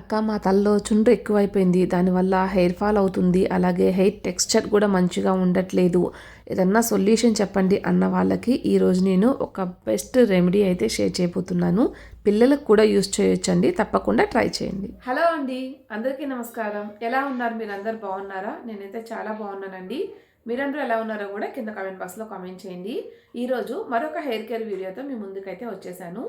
అక్క మా తలలో చుండ్రు ఎక్కువైపోయింది. దానివల్ల హెయిర్ ఫాల్ అవుతుంది. అలాగే హెయిర్ టెక్స్చర్ కూడా మంచిగా ఉండట్లేదు. ఏదన్నా సొల్యూషన్ చెప్పండి అన్న వాళ్ళకి ఈరోజు నేను ఒక బెస్ట్ రెమెడీ అయితే షేర్ చేయబోతున్నాను. పిల్లలకు కూడా యూస్ చేయొచ్చండి. తప్పకుండా ట్రై చేయండి. హలో అండి. అందరికీ నమస్కారం. ఎలా ఉన్నారు? మీరు అందరు బాగున్నారా? నేనైతే చాలా బాగున్నానండి. మీరందరూ ఎలా ఉన్నారో కూడా కింద కామెంట్ బాక్స్లో కామెంట్ చేయండి. ఈరోజు మరొక హెయిర్ కేర్ వీడియోతో మీ ముందుకైతే వచ్చేసాను.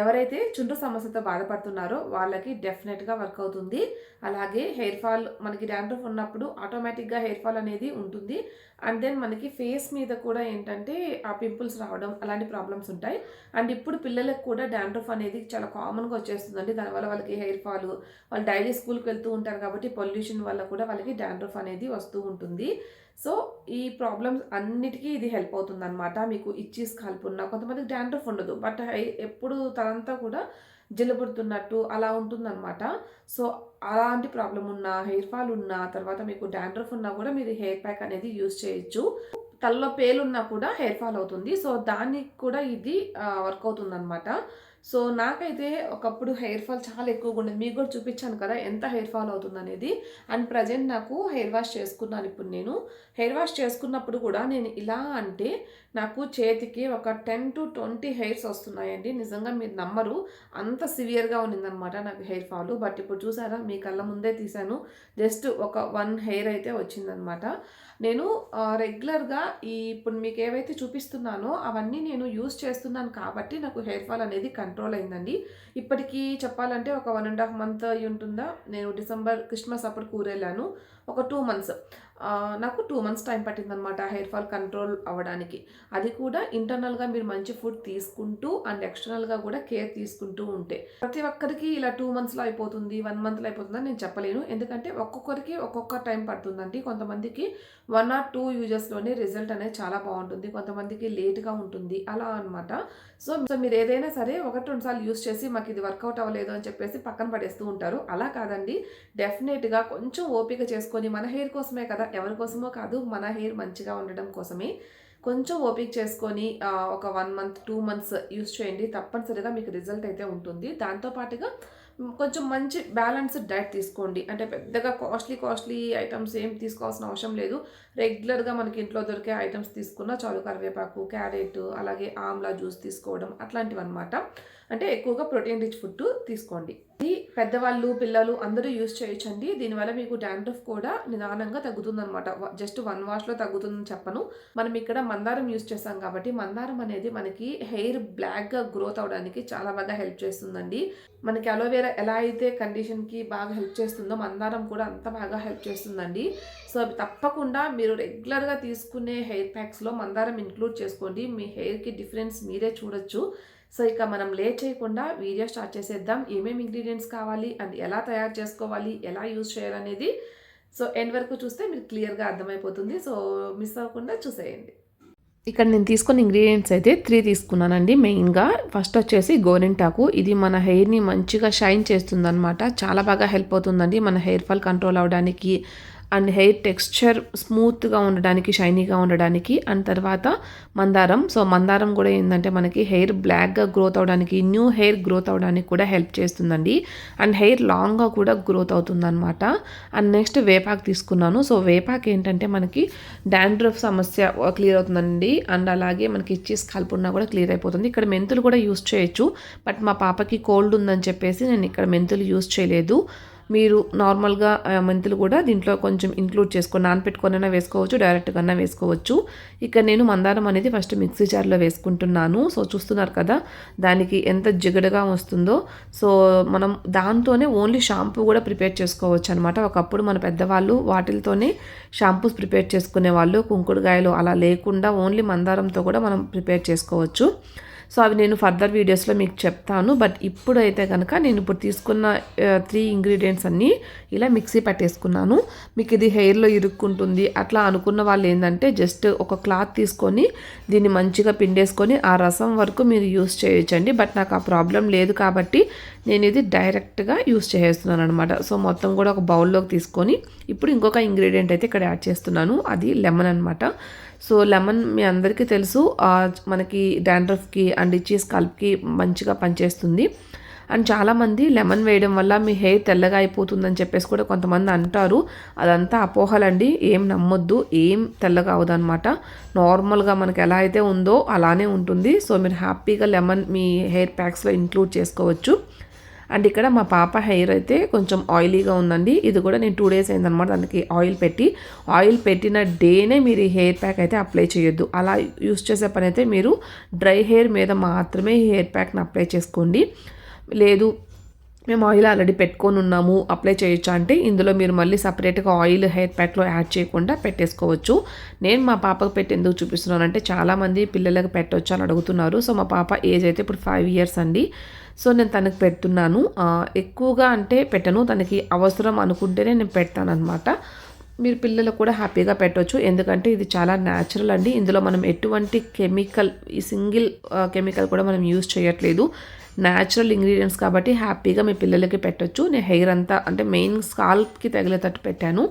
ఎవరైతే చుండ్రు సమస్యతో బాధపడుతున్నారో వాళ్ళకి డెఫినెట్గా వర్క్ అవుతుంది. అలాగే హెయిర్ ఫాల్ మనకి డాండ్రఫ్ ఉన్నప్పుడు ఆటోమేటిక్గా హెయిర్ ఫాల్ అనేది ఉంటుంది. అండ్ దెన్ మనకి ఫేస్ మీద కూడా ఏంటంటే ఆ పింపుల్స్ రావడం అలాంటి ప్రాబ్లమ్స్ ఉంటాయి. అండ్ ఇప్పుడు పిల్లలకు కూడా డాండ్రఫ్ అనేది చాలా కామన్గా వచ్చేస్తుందండి. దానివల్ల వాళ్ళకి హెయిర్ ఫాల్ వాళ్ళు డైలీ స్కూల్కి వెళ్తూ ఉంటారు కాబట్టి పొల్యూషన్ వల్ల కూడా వాళ్ళకి డాండ్రఫ్ అనేది వస్తూ ఉంటుంది. సో ఈ ప్రాబ్లమ్స్ అన్నిటికీ ఇది హెల్ప్ అవుతుంది అనమాట మీకు ఇచ్చి స్కాల్ప్ ఉన్న కొంతమందికి డాండ్రఫ్ ఉండదు. బట్ ఎప్పుడు తనంతా కూడా జిల్లబుడుతున్నట్టు అలా ఉంటుందన్నమాట. సో అలాంటి ప్రాబ్లం ఉన్న హెయిర్ ఫాల్ ఉన్న తర్వాత మీకు డాండ్రఫ్ ఉన్నా కూడా మీరు హెయిర్ ప్యాక్ అనేది యూజ్ చేయొచ్చు. తలలో పేలున్నా కూడా హెయిర్ ఫాల్ అవుతుంది. సో దానికి కూడా ఇది వర్క్ అవుతుంది అనమాట సో నాకైతే ఒకప్పుడు హెయిర్ ఫాల్ చాలా ఎక్కువగా ఉండేది. మీకు కూడా చూపించాను కదా ఎంత హెయిర్ ఫాల్ అవుతుంది అనేది అండ్ ప్రజెంట్ నాకు హెయిర్ వాష్ చేసుకున్నాను ఇప్పుడు నేను. హెయిర్ వాష్ చేసుకున్నప్పుడు కూడా నేను ఇలా అంటే నాకు చేతికి ఒక టెన్ టు ట్వంటీ హెయిర్స్ వస్తున్నాయండి. నిజంగా మీరు నమ్మరు. అంత సివియర్గా ఉన్నిందనమాట నాకు హెయిర్ ఫాల్. బట్ ఇప్పుడు చూసారా మీ కళ్ళ ముందే తీశాను. జస్ట్ ఒక వన్ హెయిర్ అయితే వచ్చిందనమాట. నేను రెగ్యులర్గా ఈ ఇప్పుడు మీకు ఏవైతే చూపిస్తున్నానో అవన్నీ నేను యూస్ చేస్తున్నాను కాబట్టి నాకు హెయిర్ ఫాల్ అనేది కంట్రోల్ అయిందండి. ఇప్పటికీ చెప్పాలంటే ఒక వన్ అండ్ హాఫ్ మంత్ అయి ఉంటుందా నేను డిసెంబర్ క్రిస్మస్ అప్పుడు కూరెళ్ళాను. ఒక టూ మంత్స్ నాకు టూ మంత్స్ టైం పట్టిందనమాట హెయిర్ ఫాల్ కంట్రోల్ అవ్వడానికి. అది కూడా ఇంటర్నల్గా మీరు మంచి ఫుడ్ తీసుకుంటూ అండ్ ఎక్స్టర్నల్గా కూడా కేర్ తీసుకుంటూ ఉంటే. ప్రతి ఒక్కరికి ఇలా టూ మంత్స్లో అయిపోతుంది వన్ మంత్లో అయిపోతుందని నేను చెప్పలేను. ఎందుకంటే ఒక్కొక్కరికి ఒక్కొక్క టైం పడుతుందండి. కొంతమందికి వన్ ఆర్ టూ యూజెస్లోనే రిజల్ట్ అనేది చాలా బాగుంటుంది. కొంతమందికి లేట్గా ఉంటుంది. అలా అనమాట సో సో మీరు ఏదైనా సరే ఒకటి రెండు సార్లు యూస్ చేసి మాకు ఇది వర్కౌట్ అవ్వలేదు అని చెప్పేసి పక్కన పడేస్తూ ఉంటారు. అలా కాదండి. డెఫినెట్గా కొంచెం ఓపిక చేసుకుని మన హెయిర్ కోసమే కదా ఎవరి కోసమో కాదు మన హెయిర్ మంచిగా ఉండడం కోసమే. కొంచెం ఓపిక చేసుకొని ఒక one month two months use చేయండి. తప్పనిసరిగా మీకు రిజల్ట్ అయితే ఉంటుంది. దాంతోపాటుగా కొంచెం మంచి బ్యాలెన్స్డ్ డైట్ తీసుకోండి. అంటే పెద్దగా కాస్ట్లీ కాస్ట్లీ ఐటమ్స్ ఏం తీసుకోవాల్సిన అవసరం లేదు. రెగ్యులర్గా మనకి ఇంట్లో దొరికే ఐటమ్స్ తీసుకున్న చాలు కరివేపాకు క్యారెట్ అలాగే ఆమ్లా జ్యూస్ తీసుకోవడం అట్లాంటివి అనమాట అంటే ఎక్కువగా ప్రోటీన్ రిచ్ ఫుడ్ తీసుకోండి. పెద్దవాళ్ళు పిల్లలు అందరూ యూజ్ చేయొచ్చండి. దీనివల్ల మీకు డాండ్రఫ్ కూడా నిదానంగా తగ్గుతుందనమాట జస్ట్ వన్ వాష్లో తగ్గుతుందని చెప్పను. మనం ఇక్కడ మందారం యూజ్ చేస్తాం కాబట్టి మందారం అనేది మనకి హెయిర్ బ్లాక్గా గ్రోత్ అవడానికి చాలా బాగా హెల్ప్ చేస్తుందండి. మనకి అలోవేరా ఎలా అయితే కండిషన్కి బాగా హెల్ప్ చేస్తుందో మందారం కూడా అంత బాగా హెల్ప్ చేస్తుందండి. సో తప్పకుండా మీరు రెగ్యులర్గా తీసుకునే హెయిర్ ప్యాక్స్లో మందారం ఇంక్లూడ్ చేసుకోండి. మీ హెయిర్కి డిఫరెన్స్ మీరే చూడొచ్చు. సో ఇక మనం లేట్ చేయకుండా వీడియో స్టార్ట్ చేసేద్దాం. ఏమేమి ఇంగ్రీడియంట్స్ కావాలి? అండ్ ఎలా తయారు చేసుకోవాలి? ఎలా యూజ్ చేయాలనేది సో ఎండ్ వరకు చూస్తే మీరు క్లియర్గా అర్థమైపోతుంది. సో మిస్ అవ్వకుండా చూసేయండి. ఇక్కడ నేను తీసుకున్న ఇంగ్రీడియంట్స్ అయితే త్రీ తీసుకున్నానండి. మెయిన్గా ఫస్ట్ వచ్చేసి గోరింటాకు. ఇది మన హెయిర్ని మంచిగా షైన్ చేస్తుంది చాలా బాగా హెల్ప్ అవుతుందండి మన హెయిర్ ఫాల్ కంట్రోల్ అవడానికి. అండ్ హెయిర్ టెక్స్చర్ స్మూత్గా ఉండడానికి షైనీగా ఉండడానికి అండ్ తర్వాత మందారం. సో మందారం కూడా ఏంటంటే మనకి హెయిర్ బ్లాక్గా గ్రోత్ అవడానికి న్యూ హెయిర్ గ్రోత్ అవడానికి కూడా హెల్ప్ చేస్తుందండి. అండ్ హెయిర్ లాంగ్గా కూడా గ్రోత్ అవుతుందన్నమాట. అండ్ నెక్స్ట్ వేపాక్ తీసుకున్నాను. సో వేపాక్ ఏంటంటే మనకి డాండ్రఫ్ సమస్య క్లియర్ అవుతుందండి. అండ్ అలాగే మనకి ఇచ్చి స్కల్ప్ ఉన్నా కూడా క్లియర్ అయిపోతుంది. ఇక్కడ మెంతులు కూడా యూస్ చేయొచ్చు. బట్ మా పాపకి కోల్డ్ ఉందని చెప్పేసి నేను ఇక్కడ మెంతులు యూస్ చేయలేదు. మీరు నార్మల్గా మెంతులు కూడా దీంట్లో కొంచెం ఇంక్లూడ్ చేసుకొని నానపెట్టుకొనైనా వేసుకోవచ్చు డైరెక్ట్గా వేసుకోవచ్చు. ఇక్కడ నేను మందారం అనేది ఫస్ట్ మిక్సీ జార్లో వేసుకుంటున్నాను. సో చూస్తున్నారు కదా దానికి ఎంత జిగడగా వస్తుందో. సో మనం దాంతోనే ఓన్లీ షాంపూ కూడా ప్రిపేర్ చేసుకోవచ్చు అనమాట ఒకప్పుడు మన పెద్దవాళ్ళు వాటిలతోనే షాంపూస్ ప్రిపేర్ చేసుకునే వాళ్ళు కుంకుడుగాయలు అలా లేకుండా ఓన్లీ మందారంతో కూడా మనం ప్రిపేర్ చేసుకోవచ్చు. సో అవి నేను ఫర్దర్ వీడియోస్లో మీకు చెప్తాను. బట్ ఇప్పుడైతే కనుక నేను ఇప్పుడు తీసుకున్న త్రీ ఇంగ్రీడియంట్స్ అన్నీ ఇలా మిక్సీ పట్టేసుకున్నాను. మీకు ఇది హెయిర్లో ఇరుక్కుంటుంది. అట్లా అనుకున్న వాళ్ళు ఏంటంటే జస్ట్ ఒక క్లాత్ తీసుకొని దీన్ని మంచిగా పిండేసుకొని ఆ రసం వరకు మీరు యూస్ చేయొచ్చండి. బట్ నాకు ఆ ప్రాబ్లం లేదు కాబట్టి నేను ఇది డైరెక్ట్గా యూస్ చేసేస్తున్నాను అనమాట సో మొత్తం కూడా ఒక బౌల్లోకి తీసుకొని ఇప్పుడు ఇంకొక ఇంగ్రీడియంట్ అయితే ఇక్కడ యాడ్ చేస్తున్నాను. అది లెమన్ అనమాట సో లెమన్ మీ అందరికీ తెలుసు మనకి డాండ్రఫ్కి అండ్ ఇచ్చి స్కల్ప్కి మంచిగా పనిచేస్తుంది. అండ్ చాలామంది లెమన్ వేయడం వల్ల మీ హెయిర్ తెల్లగా అయిపోతుందని చెప్పేసి కూడా కొంతమంది అంటారు. అదంతా అపోహలండి. ఏం నమ్మొద్దు. ఏం తెల్లగా అవదనమాట నార్మల్గా మనకి ఎలా అయితే ఉందో అలానే ఉంటుంది. సో మీరు హ్యాపీగా లెమన్ మీ హెయిర్ ప్యాక్స్లో ఇంక్లూడ్ చేసుకోవచ్చు. అండ్ ఇక్కడ మా పాప హెయిర్ అయితే కొంచెం ఆయిలీగా ఉందండి. ఇది కూడా నేను టూ డేస్ అయిందనమాట దానికి ఆయిల్ పెట్టి. ఆయిల్ పెట్టిన డేనే మీరు ఈ హెయిర్ ప్యాక్ అయితే అప్లై చేయొద్దు. అలా యూస్ చేసే పని అయితే మీరు డ్రై హెయిర్ మీద మాత్రమే ఈ హెయిర్ ప్యాక్ని అప్లై చేసుకోండి. లేదు మేము ఆయిల్ ఆల్రెడీ పెట్టుకొని ఉన్నాము అప్లై చేయొచ్చు అంటే ఇందులో మీరు మళ్ళీ సపరేట్గా ఆయిల్ హెయిర్ ప్యాక్లో యాడ్ చేయకుండా పెట్టేసుకోవచ్చు. నేను మా పాపకు పెట్టి ఎందుకు చూపిస్తున్నాను అంటే చాలామంది పిల్లలకు పెట్టవచ్చు అని అడుగుతున్నారు. సో మా పాప ఏజ్ అయితే ఇప్పుడు ఫైవ్ ఇయర్స్ అండి. సో నేను తనకు పెడుతున్నాను. ఎక్కువగా అంటే పెట్టను. తనకి అవసరం అనుకుంటేనే నేను పెడతాను అనమాట మీరు పిల్లలకు కూడా హ్యాపీగా పెట్టవచ్చు ఎందుకంటే ఇది చాలా న్యాచురల్ అండి. ఇందులో మనం ఎటువంటి కెమికల్ ఈ సింగిల్ కెమికల్ కూడా మనం యూజ్ చేయట్లేదు. న్యాచురల్ ఇంగ్రీడియంట్స్ కాబట్టి హ్యాపీగా మీ పిల్లలకి పెట్టొచ్చు. నేను హెయిర్ అంతా అంటే మెయిన్ స్కాల్ప్కి తగిలేటట్టు పెట్టాను.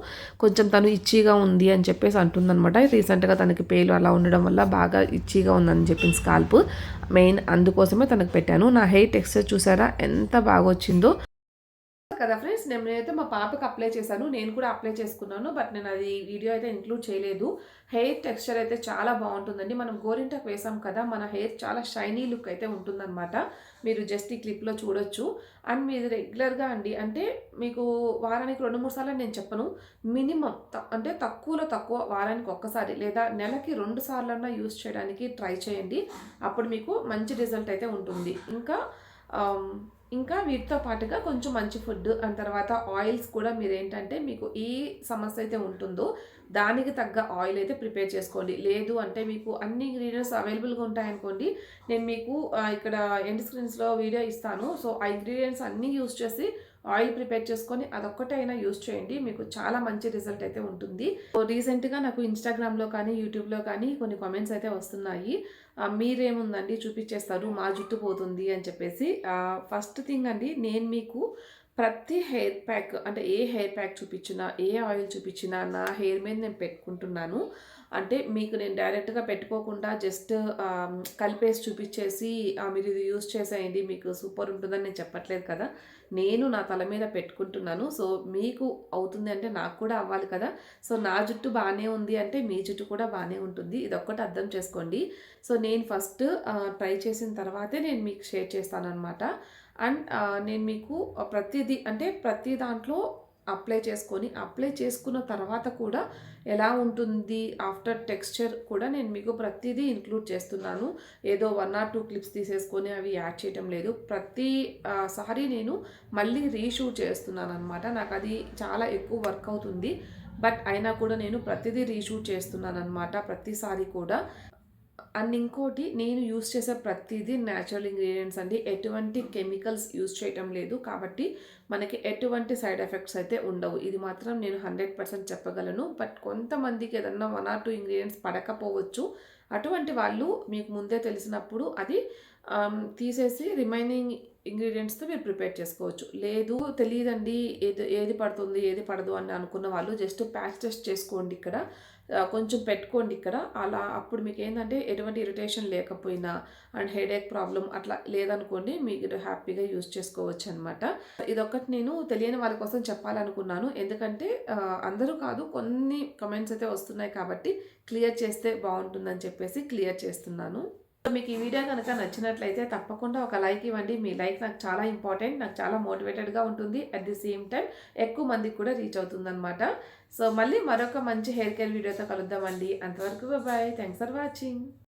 కొంచెం తను ఇచ్చిగా ఉంది అని చెప్పేసి అంటుందనమాట రీసెంట్గా తనకి పేలు అలా ఉండడం వల్ల బాగా ఇచ్చిగా ఉందని చెప్పింది స్కాల్ప్ మెయిన్ అందుకోసమే తనకు పెట్టాను. నా హెయిర్ టెక్స్చర్ చూసారా? ఎంత బాగా వచ్చిందో కదా ఫ్రెండ్స్? నేను నేనైతే మా పాపకి అప్లై చేశాను. నేను కూడా అప్లై చేసుకున్నాను. బట్ నేను అది వీడియో అయితే ఇంక్లూడ్ చేయలేదు. హెయిర్ టెక్స్చర్ అయితే చాలా బాగుంటుందండి. మనం గోరింటకు వేసాం కదా మన హెయిర్ చాలా షైనీ లుక్ అయితే ఉంటుందన్నమాట. మీరు జస్ట్ ఈ క్లిప్లో చూడొచ్చు. అండ్ మీరు రెగ్యులర్గా అండి అంటే మీకు వారానికి రెండు మూడు సార్లు నేను చెప్పను. మినిమం అంటే తక్కువలో తక్కువ వారానికి ఒక్కసారి లేదా నెలకి రెండు సార్లన్నా యూస్ చేయడానికి ట్రై చేయండి. అప్పుడు మీకు మంచి రిజల్ట్ అయితే ఉంటుంది. ఇంకా ఇంకా వీటితో పాటుగా కొంచెం మంచి ఫుడ్ అండ్ తర్వాత ఆయిల్స్ కూడా మీరు ఏంటంటే మీకు ఏ సమస్య అయితే ఉంటుందో దానికి తగ్గ ఆయిల్ అయితే ప్రిపేర్ చేసుకోండి. లేదు అంటే మీకు అన్ని ఇంగ్రీడియంట్స్ అవైలబుల్గా ఉంటాయనుకోండి నేను మీకు ఇక్కడ ఎండ్ స్క్రీన్స్లో వీడియో ఇస్తాను. సో ఆ ఇంగ్రీడియంట్స్ అన్నీ యూస్ చేసి ఆయిల్ ప్రిపేర్ చేసుకొని అదొక్కటే అయినా యూస్ చేయండి. మీకు చాలా మంచి రిజల్ట్ అయితే ఉంటుంది. రీసెంట్గా నాకు ఇన్స్టాగ్రామ్లో కానీ యూట్యూబ్లో కానీ కొన్ని కామెంట్స్ అయితే వస్తున్నాయి. మీరేముందండి చూపించేస్తారు మా జుట్టు పోతుంది అని చెప్పేసి. ఫస్ట్ థింగ్ అండి నేను మీకు ప్రతి హెయిర్ ప్యాక్ అంటే ఏ హెయిర్ ప్యాక్ చూపించినా ఏ ఆయిల్ చూపించినా నా హెయిర్ మీద నేను పెట్టుకుంటున్నాను. అంటే మీకు నేను డైరెక్ట్గా పెట్టుకోకుండా జస్ట్ కలిపేసి చూపించేసి మీరు ఇది యూస్ చేసేయండి మీకు సూపర్ ఉంటుందని నేను చెప్పట్లేదు కదా నేను నా తల మీద పెట్టుకుంటున్నాను సో మీకు అవుతుంది అంటే నాకు కూడా అవ్వాలి కదా సో నా జుట్టు బాగానే ఉంది అంటే మీ జుట్టు కూడా బాగానే ఉంటుంది ఇది ఒక్కటి అర్థం చేసుకోండి. సో నేను ఫస్ట్ ట్రై చేసిన తర్వాతే నేను మీకు షేర్ చేస్తాను అనమాట అండ్ నేను మీకు ప్రతిదీ అంటే ప్రతి దాంట్లో అప్లై చేసుకొని అప్లై చేసుకున్న తర్వాత కూడా ఎలా ఉంటుంది? ఆఫ్టర్ టెక్స్చర్ కూడా నేను మీకు ప్రతిదీ ఇంక్లూడ్ చేస్తున్నాను. ఏదో వన్ ఆర్ టూ క్లిప్స్ తీసేసుకొని అవి యాడ్ చేయటం లేదు. ప్రతి సారి నేను మళ్ళీ రీషూట్ చేస్తున్నాను అనమాట నాకు అది చాలా ఎక్కువ వర్క్ అవుతుంది. బట్ అయినా కూడా నేను ప్రతిదీ రీషూట్ చేస్తున్నాను అనమాట ప్రతిసారి కూడా. అండ్ ఇంకోటి నేను యూస్ చేసే ప్రతిదీ న్యాచురల్ ఇంగ్రీడియంట్స్ అండి. ఎటువంటి కెమికల్స్ యూస్ చేయటం లేదు. కాబట్టి మనకి ఎటువంటి సైడ్ ఎఫెక్ట్స్ అయితే ఉండవు. ఇది మాత్రం నేను హండ్రెడ్ పర్సెంట్ చెప్పగలను. బట్ కొంతమందికి ఏదన్నా వన్ ఆర్ టూ ఇంగ్రీడియంట్స్ పడకపోవచ్చు. అటువంటి వాళ్ళు మీకు ముందే తెలిసినప్పుడు అది um, తీసేసి రిమైనింగ్ ఇంగ్రీడియంట్స్తో మీరు ప్రిపేర్ చేసుకోవచ్చు. లేదు తెలియదండి ఏది ఏది పడుతుంది ఏది పడదు అని అనుకున్న వాళ్ళు జస్ట్ ప్యాచ్ టెస్ట్ చేసుకోండి ఇక్కడ. కొంచెం పెట్టుకోండి ఇక్కడ. అలా అప్పుడు మీకు ఏంటంటే ఎటువంటి ఇరిటేషన్ లేకపోయినా అండ్ హెడేక్ ప్రాబ్లం అట్లా లేదనుకోండి మీకు హ్యాపీగా యూజ్ చేసుకోవచ్చు అనమాట ఇదొక్కటి నేను తెలియని వాళ్ళ కోసం చెప్పాలనుకున్నాను. ఎందుకంటే అందరూ కాదు కొన్ని కమెంట్స్ అయితే వస్తున్నాయి కాబట్టి క్లియర్ చేస్తే బాగుంటుందని చెప్పేసి క్లియర్ చేస్తున్నాను. మీకు ఈ వీడియో కనుక నచ్చినట్లయితే తప్పకుండా ఒక లైక్ ఇవ్వండి. మీ లైక్ నాకు చాలా ఇంపార్టెంట్ నాకు చాలా మోటివేటెడ్గా ఉంటుంది. అట్ ది సేమ్ టైం ఎక్కువ మందికి కూడా రీచ్ అవుతుందన్నమాట. సో మళ్ళీ మరొక మంచి హెయిర్ కేర్ వీడియోతో కలుద్దామండి. అంతవరకు బాయ్ థ్యాంక్స్ ఫర్ వాచింగ్